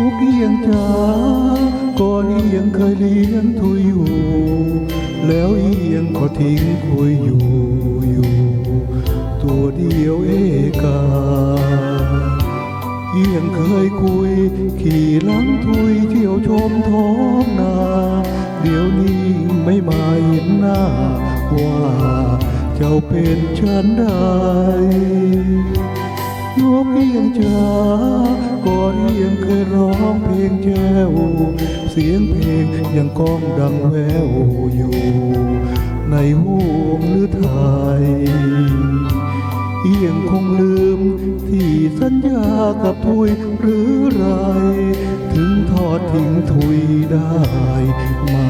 ุกเอียงจ๋าก่อนเอียงเคยเลี้ยงทุยอยู่ แล้วเอียงก็ทิ้งคุยอยู่อยู่ ตัวเดียวเอกาเอียงเคยคุย ขี่ลังทุยเที่ยวชมท้องนา เดี๋ยวนี้ไม่มาเห็นหน้า ว่าเจ้าเป็นฉันใด นกเอียงจ๋าก่อนเอียงเคยร้องเพลงแจ้ว เสียงเพลงยังก้องดังแววอยู่ ในห้วงหรือไทยเอียงคงลืม ที่สัญญากับทุยหรือไร ถึงทอดทิ้งทุยได้ไม่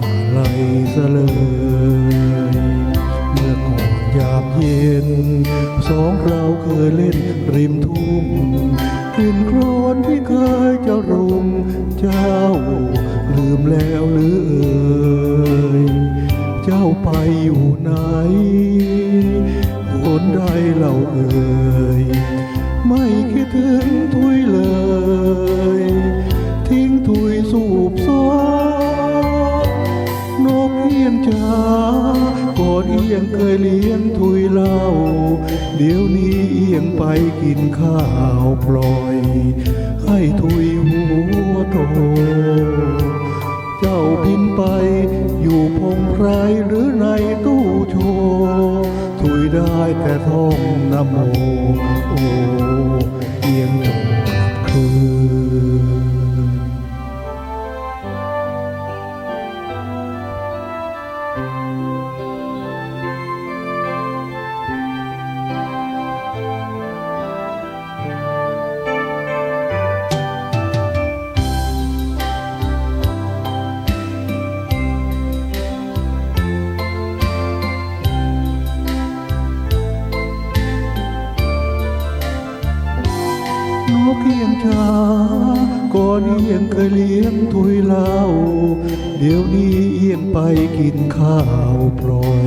อะไรซะเลย ย็น สองเราเคยเล่นริมทุ่งกลิ่นโครนที่เคยจะรุมเจ้า ลืมแล้วหรือเอ่ยเจ้าไปอยู่ไหนคนใดเราเอ่ยไม่คิดถึงทุยเลย ทิ้งทุยสูบซอนนกเอียงจ๋า กอดเอียงเคยเลี้ยงทุยเล่าเดี๋ยวนี้เอียงไปกินข้าวปล่อย ให้ทุยหัวโต เจ้าพินไปอยู่พงไพรหรือในตู้โชว์ถุยได้แต่ท่องนโม เอียงชาก่อนเอียงเคยเลี้ยงถุยเหล้าเดี๋ยวนี้เอียงไปกินข้าวปล่อย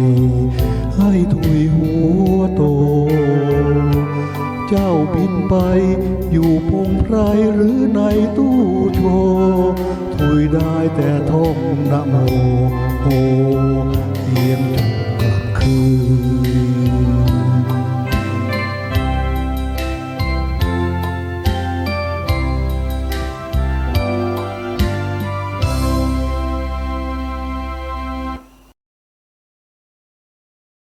ให้ถุยหัวโต เจ้าบินไปอยู่พงไพรหรือในตู้โชว์ถุยได้แต่ท่องนะโมโห